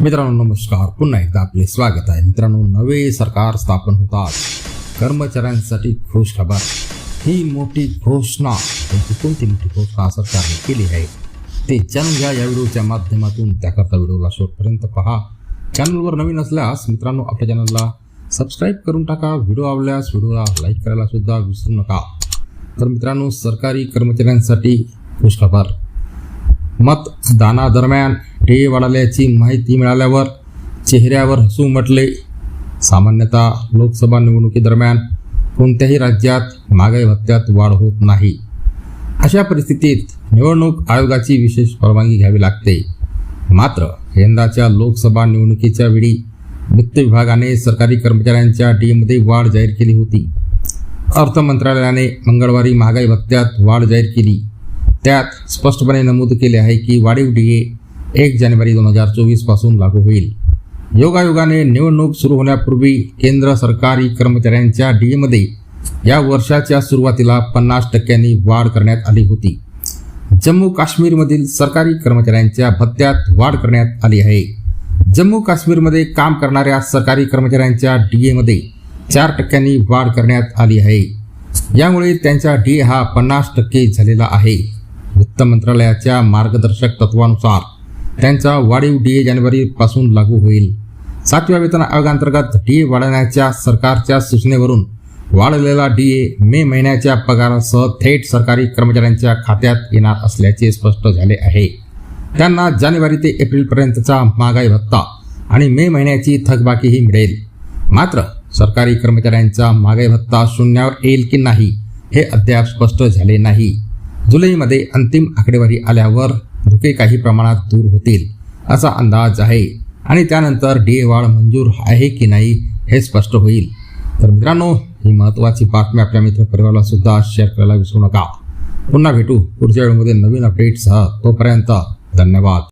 मित्रांनो नमस्कार. पुन्हा एकदा आपले स्वागत आहे. मित्रांनो नवे सरकार स्थापन होतात कर्मचाऱ्यांसाठी खुश खबर. ही मोठी घोषणा कोणती कोणती मोठी घोषणा सरकारने केली आहे ते जाणून घ्या या व्हिडिओच्या माध्यमातून. त्याकरता व्हिडिओला शेवटपर्यंत पहा. चॅनलवर नवीन असल्यास मित्रांनो आपल्या चॅनलला सबस्क्राईब करून टाका. व्हिडिओ आवडल्यास व्हिडिओला लाईक करायला सुद्धा विसरू नका. तर मित्रांनो सरकारी कर्मचाऱ्यांसाठी खुशखबर मतदानादरम्यान हे वाढाल्याची माहिती मिळाल्यावर चेहऱ्यावर हसू उमटले सामान्यतः लोकसभा निवडणुकीदरम्यान कोणत्याही राज्यात महागाई भत्त्यात वाढ होत नाही. अशा परिस्थितीत निवडणूक आयोगाची विशेष परवानगी घ्यावी लागते. मात्र यंदाच्या लोकसभा निवडणुकीच्या वेळी वित्त विभागाने सरकारी कर्मचाऱ्यांच्या डीमध्ये वाढ जाहीर केली होती. अर्थ मंत्रालयाने मंगळवारी महागाई भत्त्यात वाढ जाहीर केली. त्यात स्पष्टपणे नमूद केले आहे की वाढीव डीए एक जानेवारी दोन हजार चोवीसपासून लागू होईल. योगायोगाने निवडणूक सुरू होण्यापूर्वी केंद्र सरकारी कर्मचाऱ्यांच्या डीएमध्ये या वर्षाच्या सुरुवातीला पन्नास टक्क्यांनी वाढ करण्यात आली होती. जम्मू काश्मीरमधील सरकारी कर्मचाऱ्यांच्या भत्त्यात वाढ करण्यात आली आहे. जम्मू काश्मीरमध्ये काम करणाऱ्या सरकारी कर्मचाऱ्यांच्या डीएमध्ये चार टक्क्यांनी वाढ करण्यात आली आहे. यामुळे त्यांचा डी हा पन्नास टक्के झालेला आहे. वित्त मंत्रालयाच्या मार्गदर्शक तत्वानुसार त्यांचा वाढीव डी ए जानेवारीपासून लागू होईल. सातव्या वेतन आयोगांतर्गत डी वाढवण्याच्या सरकारच्या सूचनेवरून वाढलेला डी ए मे महिन्याच्या पगारासह थेट सरकारी कर्मचाऱ्यांच्या खात्यात येणार असल्याचे स्पष्ट झाले आहे. त्यांना जानेवारी ते एप्रिलपर्यंतचा महागाई भत्ता आणि मे महिन्याची थकबाकीही मिळेल. मात्र सरकारी कर्मचाऱ्यांचा महागाई भत्ता शून्यावर येईल की नाही हे अद्याप स्पष्ट झाले नाही. जुलैमध्ये अंतिम आकडेवारी आल्यावर धोके काही प्रमाणात दूर होतील असा अंदाज आहे. आणि त्यानंतर डी वाढ मंजूर आहे की नाही हे स्पष्ट होईल. तर मित्रांनो ही महत्त्वाची बातमी आपल्या मित्र सुद्धा शेअर करायला विसरू नका. पुन्हा भेटू पुढच्या वेळेमध्ये नवीन अपडेटसह तोपर्यंत धन्यवाद.